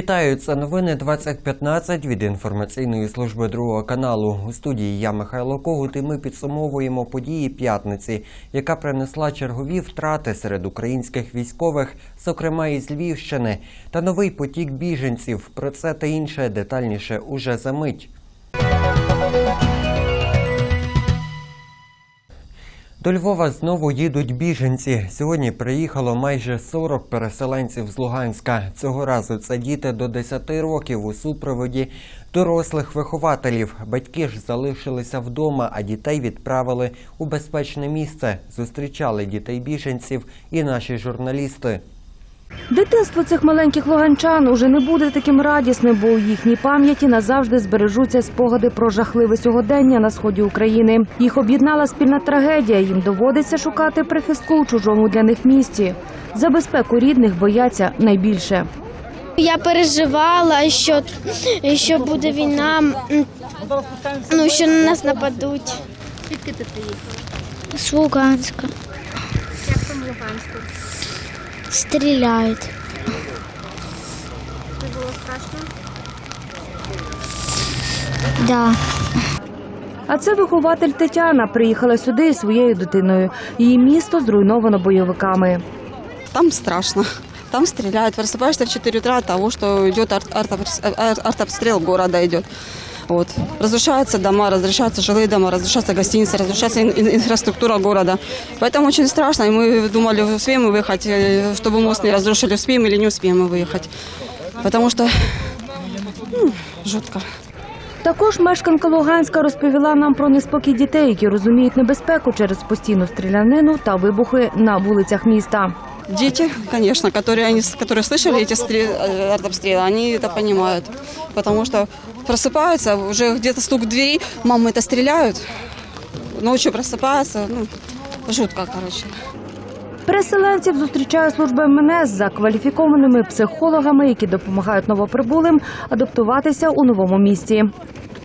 Вітаю, це новини 2015 від інформаційної служби другого каналу. У студії я Михайло Когут і ми підсумовуємо події п'ятниці, яка принесла чергові втрати серед українських військових, зокрема із Львівщини, та новий потік біженців. Про це та інше детальніше уже за мить. До Львова знову їдуть біженці. Сьогодні приїхало майже 40 переселенців з Луганська. Цього разу це діти до 10 років у супроводі дорослих вихователів. Батьки ж залишилися вдома, а дітей відправили у безпечне місце. Зустрічали дітей біженців і наші журналісти. Дитинство цих маленьких луганчан уже не буде таким радісним, бо у їхній пам'яті назавжди збережуться спогади про жахливе сьогодення на сході України. Їх об'єднала спільна трагедія. Їм доводиться шукати прихистку у чужому для них місті. За безпеку рідних бояться найбільше. Я переживала, що, що буде війна, ну, що на нас нападуть. Звідки ти приїхала? З Луганська. Як там Луганську? Стріляють. Це було страшно? Да. А це вихователь Тетяна приїхала сюди із своєю дитиною. Її місто зруйновано бойовиками. Там страшно. Там стреляют. Просыпаешься в 4 утра от того, что идет арт- артобс- ар- города идет. Вот. Разрушаются дома, разрушаются жилые дома, разрушаются гостиницы, разрушается ин- ин- инфраструктура города. Поэтому очень страшно. И мы думали, успеем мы выехать, э, чтобы мост не разрушили, успеем или не успеем мы выехать. Потому что ну, жутко. Також мешканка Луганська розповіла нам про неспокій дітей, які розуміють небезпеку через постійну стрілянину та вибухи на вулицях міста. Дети, конечно, которые, они, которые слышали эти стрел- э, артобстрелы, они это понимают. Потому что просыпаются, уже где-то стук в двери, мамы это стреляют. Ночью просыпаются, ну, жутко, короче. Переселенців зустрічає служба МНС за кваліфікованими психологами, які допомагають новоприбулим адаптуватися у новому місті.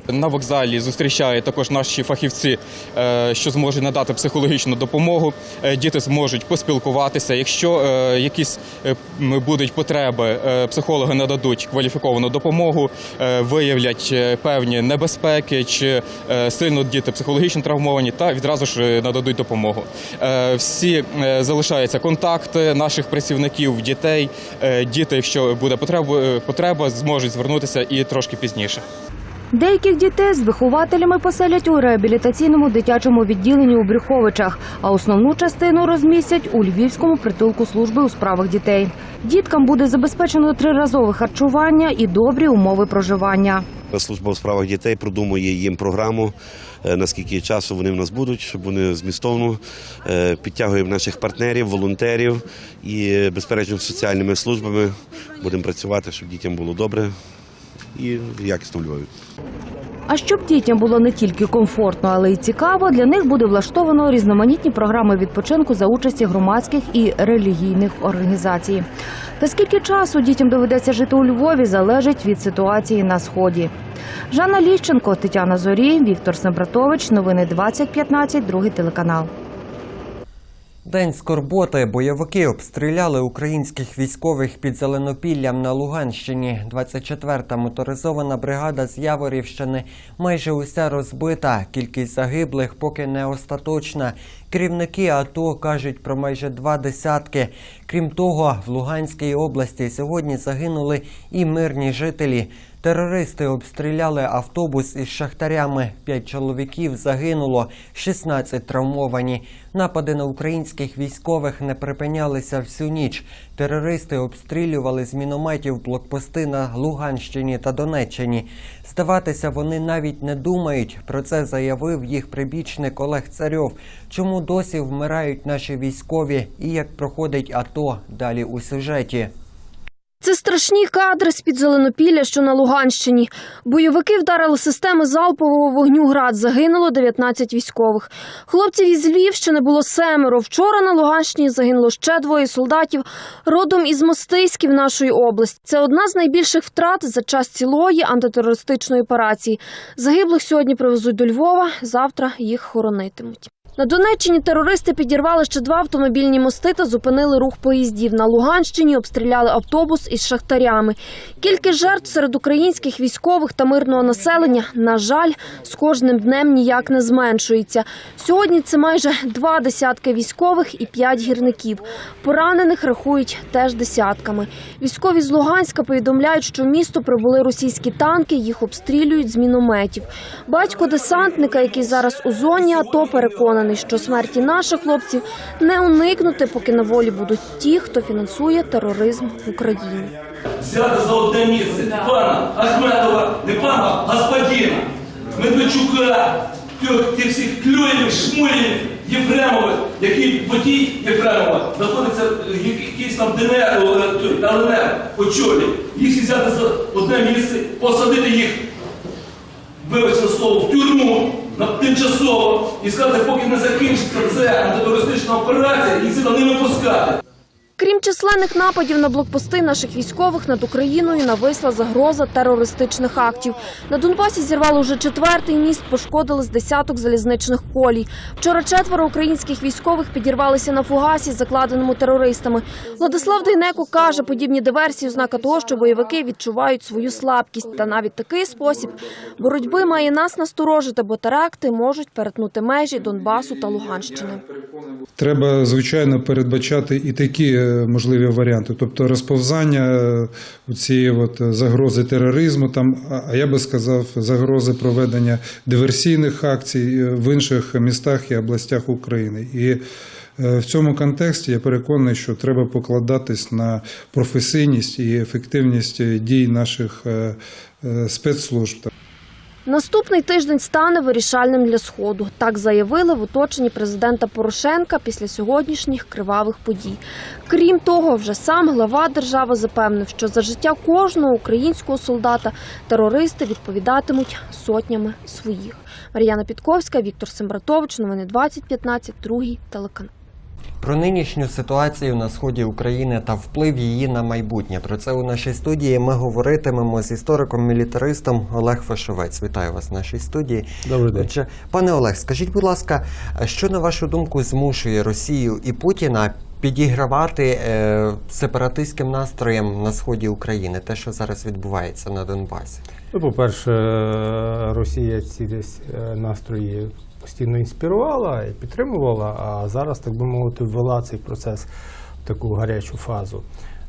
На вокзалі зустрічають також наші фахівці, е, що зможуть надати психологічну допомогу. Е, Діти зможуть поспілкуватися. Якщо е, якісь будуть потреби, психологи нададуть кваліфіковану допомогу, виявлять певні небезпеки чи сильно діти психологічно травмовані, та відразу ж нададуть допомогу. Всі залишаються контакти наших працівників, дітей. Діти, якщо буде потреба, зможуть звернутися і трошки пізніше. Деяких дітей з вихователями поселять у реабілітаційному дитячому відділенні у Брюховичах, а основну частину розмістять у львівському притулку служби у справах дітей. Діткам буде забезпечено триразове харчування і добрі умови проживання. Служба у справах дітей продумує їм програму, е, наскільки часу вони в нас будуть, щоб вони змістовно е, підтягуємо наших партнерів, волонтерів і, е, безперечно, соціальними службами будемо працювати, щоб дітям було добре і якісно в. А щоб дітям було не тільки комфортно, але й цікаво, для них буде влаштовано різноманітні програми відпочинку за участі громадських і релігійних організацій. Та скільки часу дітям доведеться жити у Львові, залежить від ситуації на сході. Жанна Ліщенко, Тетяна Зорій, Віктор Сембратович. Новини 2015, другий телеканал. День скорботи. Бойовики обстріляли українських військових під Зеленопіллям на Луганщині. 24-та моторизована бригада з Яворівщини майже уся розбита. Кількість загиблих поки не остаточна. Керівники АТО кажуть про майже два десятки. Крім того, в Луганській області сьогодні загинули і мирні жителі. Терористи обстріляли автобус із шахтарями. П'ять чоловіків загинуло, 16 травмовані. Напади на українських військових не припинялися всю ніч. Терористи обстрілювали з мінометів блокпости на Луганщині та Донеччині. Здаватися вони навіть не думають. Про це заявив їх прибічник Олег Царьов. Чому досі вмирають наші військові і як проходить АТО далі у сюжеті. Це страшні кадри з-під Зеленопілля, що на Луганщині. Бойовики вдарили системи залпового вогню град. Загинуло 19 військових. Хлопців із Львівщини було семеро. Вчора на Луганщині загинуло ще двоє солдатів родом із Мостиськів нашої області. Це одна з найбільших втрат за час цілої антитерористичної операції. Загиблих сьогодні привезуть до Львова. Завтра їх хоронитимуть. На Донеччині терористи підірвали ще два автомобільні мости та зупинили рух поїздів. На Луганщині обстріляли автобус із шахтарями. Кількість жертв серед українських військових та мирного населення, на жаль, з кожним днем ніяк не зменшується. Сьогодні це майже два десятки військових і п'ять гірників. Поранених рахують теж десятками. Військові з Луганська повідомляють, що в місто прибули російські танки, їх обстрілюють з мінометів. Батько десантника, який зараз у зоні АТО, переконаний, що смерті наших хлопців не уникнути, поки на волі будуть ті, хто фінансує тероризм в Україні. взяти за одне місце пана Ахметова, не пана, а господина Медведчука, тих, всіх клюєвих, шмулєвих, Єфремових, який водій Єфремова знаходиться в якийсь там ДНР, о, той, ЛНР, очолі. Їх взяти за одне місце, посадити їх, вибачте слово, в тюрму тимчасово і сказати, поки не закінчиться це антитерористична операція, їх сюди не випускати. Крім численних нападів на блокпости наших військових над Україною нависла загроза терористичних актів. На Донбасі зірвало вже четвертий міст, пошкодили з десяток залізничних колій. Вчора четверо українських військових підірвалися на фугасі, закладеному терористами. Владислав Дейнеко каже, подібні диверсії ознака того, що бойовики відчувають свою слабкість. Та навіть такий спосіб боротьби має нас насторожити, бо теракти можуть перетнути межі Донбасу та Луганщини. Треба, звичайно, передбачати і такі е, можливі варіанти, тобто розповзання е, цієї от загрози тероризму, там, а- я би сказав, загрози проведення диверсійних акцій е, в інших містах і областях України. І е, в цьому контексті я переконаний, що треба покладатись на професійність і ефективність е, дій наших е, е, спецслужб. Наступний тиждень стане вирішальним для сходу. Так заявили в оточенні президента Порошенка після сьогоднішніх кривавих подій. Крім того, вже сам глава держави запевнив, що за життя кожного українського солдата терористи відповідатимуть сотнями своїх. Мар'яна Підковська, Віктор Сембратович. Новини 2015, другий телеканал. Про нинішню ситуацію на сході України та вплив її на майбутнє. Про це у нашій студії ми говоритимемо з істориком-мілітаристом Олег Фашовець. Вітаю вас в нашій студії. Добрий день. Отже, пане Олег, скажіть, будь ласка, що на вашу думку змушує Росію і Путіна підігравати е, сепаратистським настроєм на сході України, те, що зараз відбувається на Донбасі? Ну, по-перше, Росія ці десь е, настрої постійно інспірувала і підтримувала, а зараз, так би мовити, ввела цей процес в таку гарячу фазу.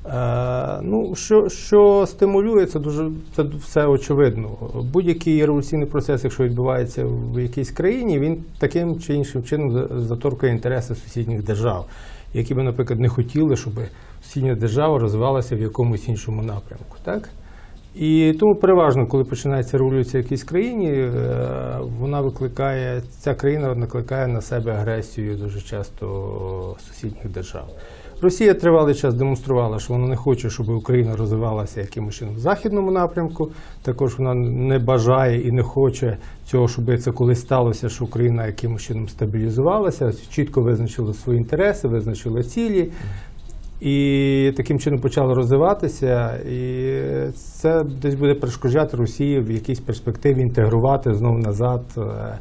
Е, ну, що, що стимулює, це дуже це все очевидно. Будь-який революційний процес, якщо відбувається в якійсь країні, він таким чи іншим чином за- заторкає інтереси сусідніх держав, які би, наприклад, не хотіли, щоб сусідня держава розвивалася в якомусь іншому напрямку. Так? І тому переважно, коли починається революція в якійсь країні, е, вона викликає, ця країна накликає на себе агресію дуже часто сусідніх держав. Росія тривалий час демонструвала, що вона не хоче, щоб Україна розвивалася якимось чином в західному напрямку. Також вона не бажає і не хоче цього, щоб це колись сталося, що Україна якимось чином стабілізувалася, чітко визначила свої інтереси, визначила цілі. І таким чином почало розвиватися, і це десь буде перешкоджати Росії в якійсь перспективі інтегрувати знову назад е, е,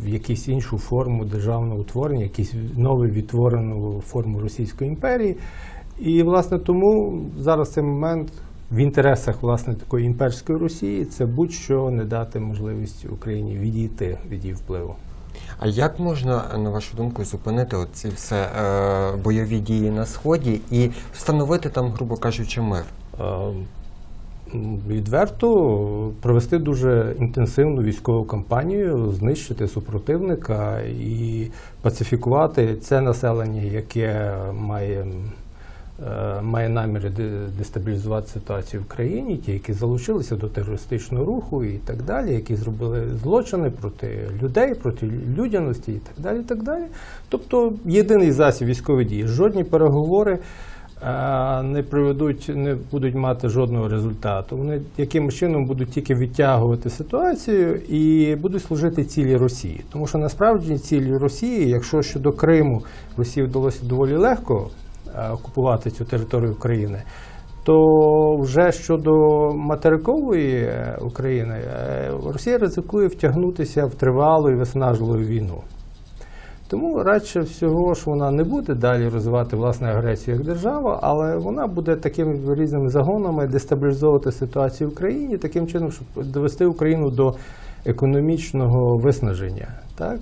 в якусь іншу форму державного утворення, якусь нову відтворену форму Російської імперії. І власне тому зараз цей момент в інтересах власне такої імперської Росії це будь-що не дати можливість Україні відійти від її впливу. А як можна, на вашу думку, зупинити ці все е, бойові дії на сході і встановити там, грубо кажучи, мир? Е, Відверто провести дуже інтенсивну військову кампанію, знищити супротивника і пацифікувати це населення, яке має, має наміри де- дестабілізувати ситуацію в країні, ті, які залучилися до терористичного руху і так далі, які зробили злочини проти людей, проти людяності і так далі. І так далі. Тобто єдиний засіб військової дії, жодні переговори е, не приведуть, не будуть мати жодного результату. Вони якимось чином будуть тільки відтягувати ситуацію і будуть служити цілі Росії. Тому що насправді цілі Росії, якщо щодо Криму Росії вдалося доволі легко е, окупувати цю територію України. То вже щодо материкової е, України е, Росія ризикує втягнутися в тривалу і виснажливу війну. Тому радше всього, що вона не буде далі розвивати власне агресію як держава, але вона буде такими різними загонами дестабілізовувати ситуацію в Україні, таким чином, щоб довести Україну до економічного виснаження. Так?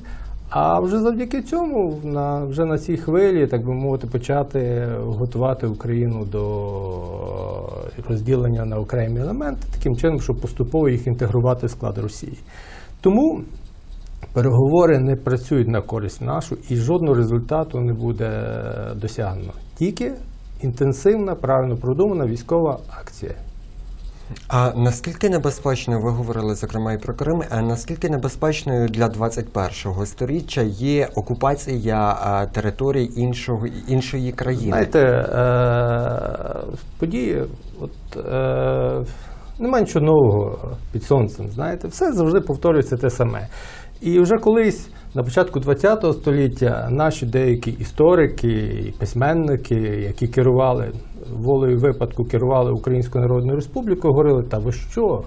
А вже завдяки цьому на вже на цій хвилі, так би мовити, почати готувати Україну до розділення на окремі елементи, таким чином, щоб поступово їх інтегрувати в склад Росії. Тому переговори не працюють на користь нашу і жодного результату не буде досягнено. Тільки інтенсивна, правильно продумана військова акція. А наскільки небезпечною, ви говорили зокрема і про Крим, а наскільки небезпечною для 21-го сторіччя є окупація території іншого, іншої країни? Знаєте, е, події, от, е, немає нічого нового під сонцем. Знаєте, все завжди повторюється те саме. І вже колись на початку ХХ століття наші деякі історики і письменники, які керували волею випадку, керували Українською Народною Республікою, говорили, та ви що?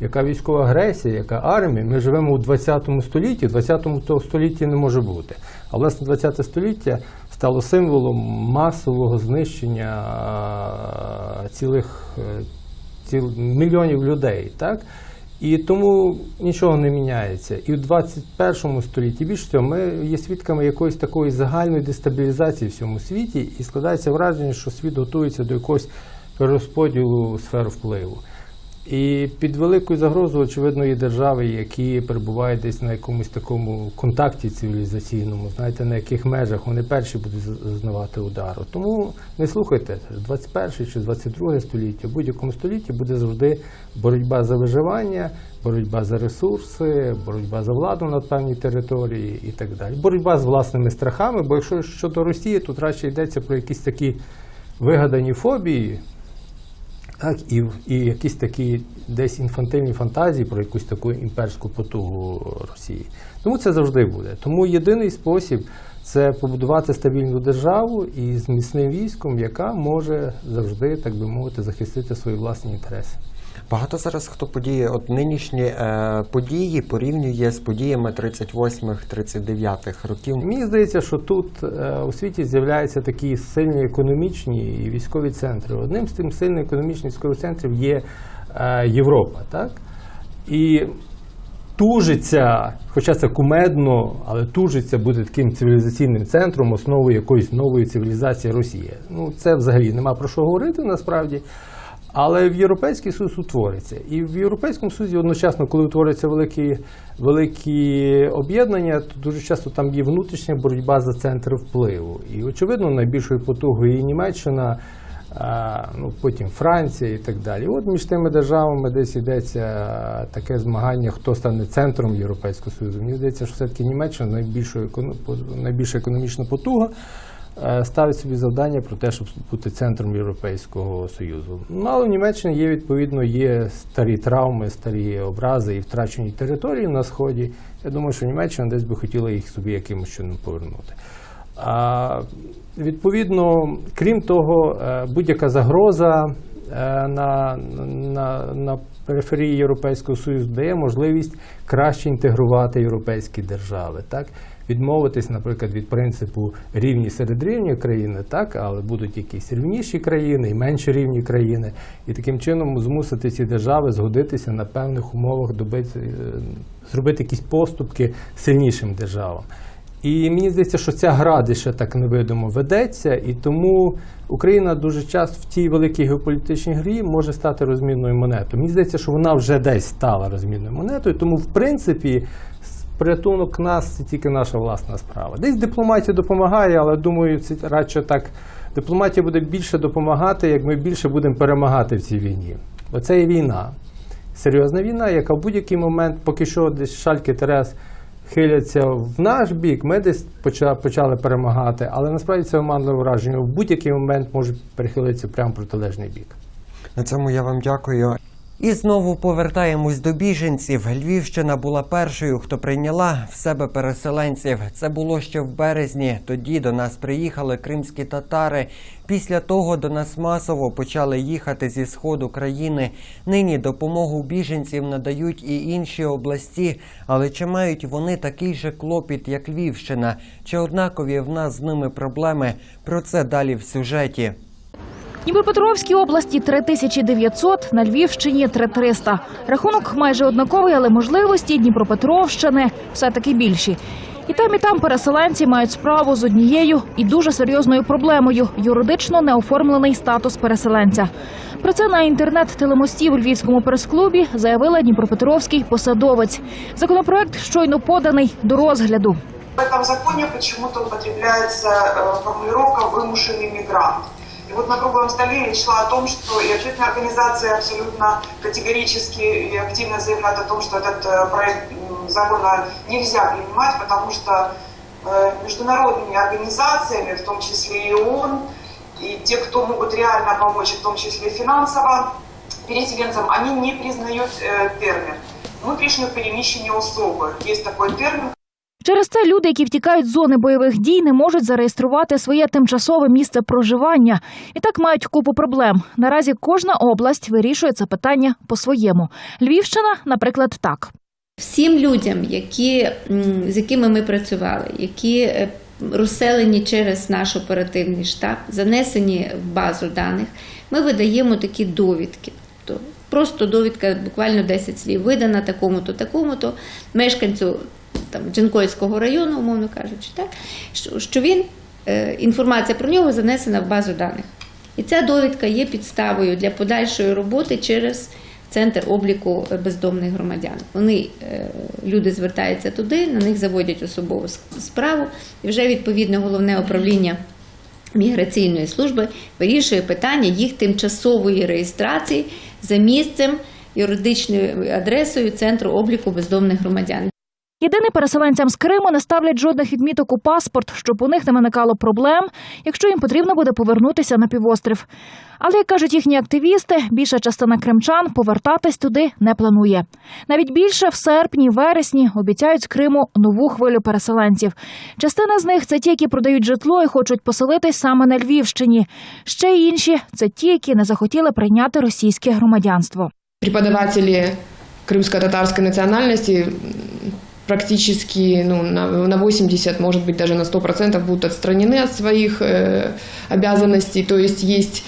Яка військова агресія, яка армія? Ми живемо у 20 столітті, в 20 столітті не може бути. А власне 20 століття стало символом масового знищення цілих е, ціл, мільйонів людей. Так? І тому нічого не міняється. І в 21 столітті більше цього ми є свідками якоїсь такої загальної дестабілізації в всьому світі, і складається враження, що світ готується до якогось перерозподілу сфер впливу. І під великою загрозою, очевидно, є держави, які перебувають десь на якомусь такому контакті цивілізаційному, знаєте, на яких межах вони перші будуть зазнавати удару. Тому не слухайте, 21 чи 22 століття, в будь-якому столітті буде завжди боротьба за виживання, боротьба за ресурси, боротьба за владу на певній території і так далі. Боротьба з власними страхами, бо якщо щодо Росії, тут радше йдеться про якісь такі вигадані фобії. Так, і, і якісь такі десь інфантильні фантазії про якусь таку імперську потугу Росії. Тому це завжди буде. Тому єдиний спосіб це побудувати стабільну державу і з міцним військом, яка може завжди, так би мовити, захистити свої власні інтереси. Багато зараз хто події, от нинішні е, події порівнює з подіями 38-39 років. Мені здається, що тут е, у світі з'являються такі сильні економічні і військові центри. Одним з тим сильних економічних військових центрів є е, Європа. Так? І тужиться, хоча це кумедно, але тужиться бути таким цивілізаційним центром, основою якоїсь нової цивілізації Росії. Ну, це взагалі нема про що говорити насправді. Але в Європейський Союз утвориться. І в Європейському Союзі одночасно, коли утворюються великі, великі об'єднання, то дуже часто там є внутрішня боротьба за центр впливу. І, очевидно, найбільшою потугою є Німеччина, а, ну, потім Франція і так далі. От між тими державами десь йдеться таке змагання, хто стане центром Європейського Союзу. Мені здається, що все-таки Німеччина найбільша, економічна потуга ставить собі завдання про те, щоб бути центром Європейського Союзу. Ну, але в Німеччині є відповідно є старі травми, старі образи і втрачені території на сході. Я думаю, що Німеччина десь би хотіла їх собі якимось чином повернути. А, відповідно, крім того, е, будь-яка загроза е, на, на, на периферії Європейського Союзу дає можливість краще інтегрувати європейські держави. Так? Відмовитись, наприклад, від принципу рівні серед рівні країни, так, але будуть якісь рівніші країни і менш рівні країни, і таким чином змусити ці держави згодитися на певних умовах, добити, е, зробити якісь поступки сильнішим державам. І мені здається, що ця гра ще так невидимо ведеться, і тому Україна дуже часто в тій великій геополітичній грі може стати розмінною монетою. Мені здається, що вона вже десь стала розмінною монетою, тому в принципі порятунок нас це тільки наша власна справа. Десь дипломатія допомагає, але думаю, це радше так. Дипломатія буде більше допомагати, як ми більше будемо перемагати в цій війні. Бо це є війна. Серйозна війна, яка в будь-який момент, поки що десь шальки Терес хиляться в наш бік, ми десь поча- почали перемагати, але насправді це оманливе враження. В будь-який момент може перехилитися прямо в протилежний бік. На цьому я вам дякую. І знову повертаємось до біженців. Львівщина була першою, хто прийняла в себе переселенців. Це було ще в березні. Тоді до нас приїхали кримські татари. Після того до нас масово почали їхати зі сходу країни. Нині допомогу біженців надають і інші області. Але чи мають вони такий же клопіт, як Львівщина? Чи однакові в нас з ними проблеми? Про це далі в сюжеті. Дніпропетровській області 3900, на Львівщині 3300. Рахунок майже однаковий, але можливості Дніпропетровщини все-таки більші. І там, і там переселенці мають справу з однією і дуже серйозною проблемою юридично неоформлений статус переселенця. Про це на інтернет-телемості у Львівському прес-клубі заявила Дніпропетровський посадовець. Законопроект щойно поданий до розгляду. В этом законе почему-то употребляется э, формулировка «вымышленный мигрант». И вот на круглом столе речь шла о том, что и общественные организации абсолютно категорически и активно заявляют о том, что этот э, проект закона нельзя принимать, потому что э, международными организациями, в том числе и ООН, и те, кто могут реально помочь, в том числе финансово, переселенцам, они не признают э, термин. Внутрішньо переміщення особи. Есть такой термин, Через це люди, які втікають з зони бойових дій, не можуть зареєструвати своє тимчасове місце проживання і так мають купу проблем. Наразі кожна область вирішує це питання по-своєму. Львівщина, наприклад, так. Всім людям, які, з якими ми працювали, які е, розселені через наш оперативний штаб, занесені в базу даних, ми видаємо такі довідки. Тобто Просто довідка, буквально 10 слів, видана такому-то, такому-то мешканцю там, Джинкойського району, умовно кажучи, так, що, що він, е, інформація про нього занесена в базу даних. І ця довідка є підставою для подальшої роботи через центр обліку бездомних громадян. Вони е, люди звертаються туди, на них заводять особову справу, і вже відповідне головне управління міграційної служби вирішує питання їх тимчасової реєстрації за місцем юридичною адресою центру обліку бездомних громадян. Єдине переселенцям з Криму не ставлять жодних відміток у паспорт, щоб у них не виникало проблем, якщо їм потрібно буде повернутися на півострів. Але як кажуть їхні активісти, більша частина кримчан повертатись туди не планує. Навіть більше в серпні, вересні обіцяють з Криму нову хвилю переселенців. Частина з них це ті, які продають житло і хочуть поселитись саме на Львівщині. Ще інші це ті, які не захотіли прийняти російське громадянство. преподаватели крымско-татарской национальности м, практически ну, на, на 80, может быть, даже на 100% будут отстранены от своих э, обязанностей. То есть есть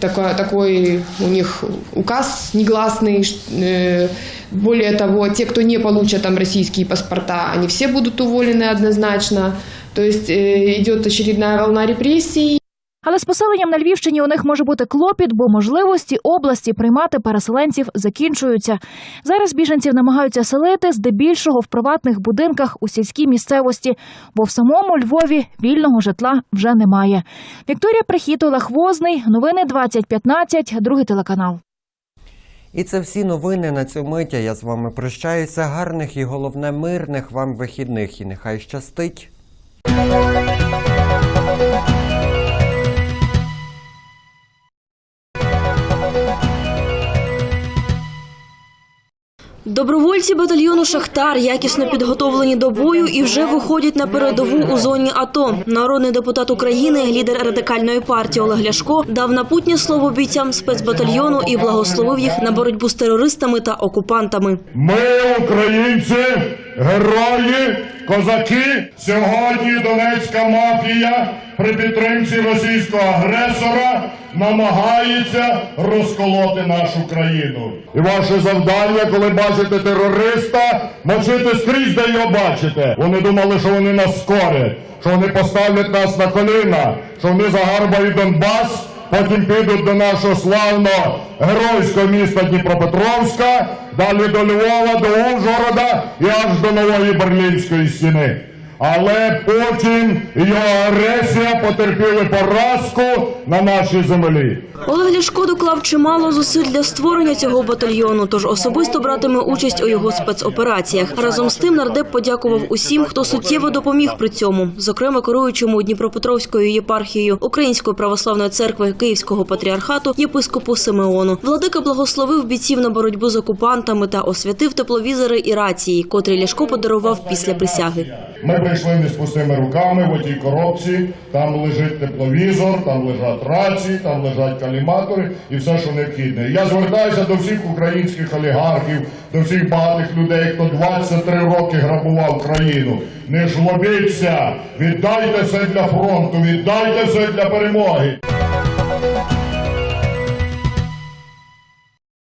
такой, такой у них указ негласный. э, более того, те, кто не получат там российские паспорта, они все будут уволены однозначно. То есть э, идет очередная волна репрессий. Але з поселенням на Львівщині у них може бути клопіт, бо можливості області приймати переселенців закінчуються. Зараз біженців намагаються селити здебільшого в приватних будинках у сільській місцевості, бо в самому Львові вільного житла вже немає. Вікторія Прихід, Олег Возний, новини 2015, другий телеканал. І це всі новини на цю мить. а Я з вами прощаюся. Гарних і головне мирних вам вихідних. І нехай щастить. Добровольці батальйону Шахтар якісно підготовлені до бою і вже виходять на передову у зоні АТО. Народний депутат України, лідер радикальної партії Олег Ляшко, дав напутнє слово бійцям спецбатальйону і благословив їх на боротьбу з терористами та окупантами. Ми, українці, герої, козаки. Сьогодні Донецька мафія при підтримці російського агресора намагається розколоти нашу країну. І ваше завдання, коли бачите терориста, мовчити скрізь, де його бачите. Вони думали, що вони нас скорять, що вони поставлять нас на коліна, що вони загарбають Донбас. Потім підуть до нашого славного геройського міста Дніпропетровська, далі до Львова, до Ужгорода і аж до нової Берлінської стіни. Але потім його агресія потерпіли поразку на нашій землі. Олег Ляшко доклав чимало зусиль для створення цього батальйону, тож особисто братиме участь у його спецопераціях. Разом з тим нардеп подякував усім, хто суттєво допоміг при цьому, зокрема керуючому Дніпропетровською єпархією Української православної церкви Київського патріархату єпископу Симеону. Владика благословив бійців на боротьбу з окупантами та освятив тепловізори і рації, котрі Ляшко подарував після присяги. Ми прийшли не з пустими руками в отій коробці. Там лежить тепловізор, там лежать рації, там лежать каліматори і все, що необхідне. Я звертаюся до всіх українських олігархів, до всіх багатих людей, хто 23 роки грабував країну. Не жлобіться, віддайте все для фронту, віддайте все для перемоги.